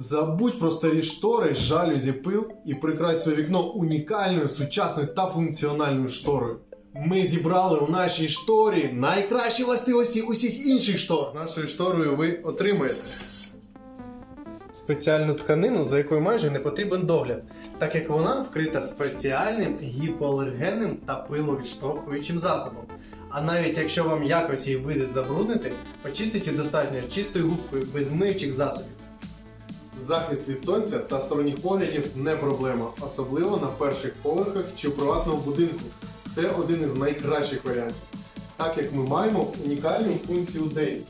Забудь про старі штори, жалюзі, пил і прикрась своє вікно унікальною, сучасною та функціональною шторою. Ми зібрали у нашій шторі найкращі властивості усіх інших штор. З нашою шторою ви отримаєте спеціальну тканину, за якою майже не потрібен догляд, так як вона вкрита спеціальним гіпоалергенним та пиловідштовхуючим засобом. А навіть якщо вам якось її вийде забруднити, почистить її достатньо чистою губкою без миючих засобів. Захист від сонця та сторонніх поглядів не проблема, особливо на перших поверхах чи в приватному будинку. Це один із найкращих варіантів, так як ми маємо унікальну функцію день.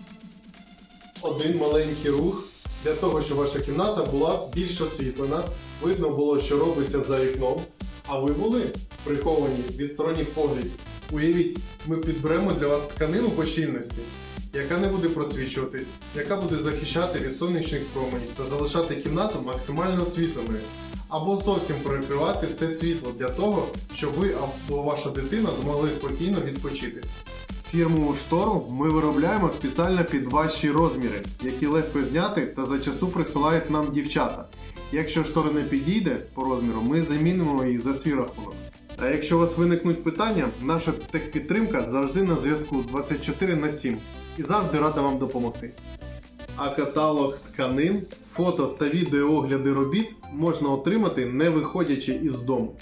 Один маленький рух для того, щоб ваша кімната була більш освітлена, видно було, що робиться за вікном, а ви були приховані від сторонніх поглядів. Уявіть, ми підберемо для вас тканину по щільності, яка не буде просвічуватись, яка буде захищати від сонячних променів та залишати кімнату максимально освітленою. Або зовсім перекривати все світло для того, щоб ви або ваша дитина змогли спокійно відпочити. Фірмову штору ми виробляємо спеціально під ваші розміри, які легко зняти та зачасту присилають нам дівчата. Якщо штора не підійде по розміру, ми замінимо її за свій рахунок. А якщо у вас виникнуть питання, наша техпідтримка завжди на зв'язку 24 на 7 і завжди рада вам допомогти. А каталог тканин, фото та відеоогляди робіт можна отримати не виходячи із дому.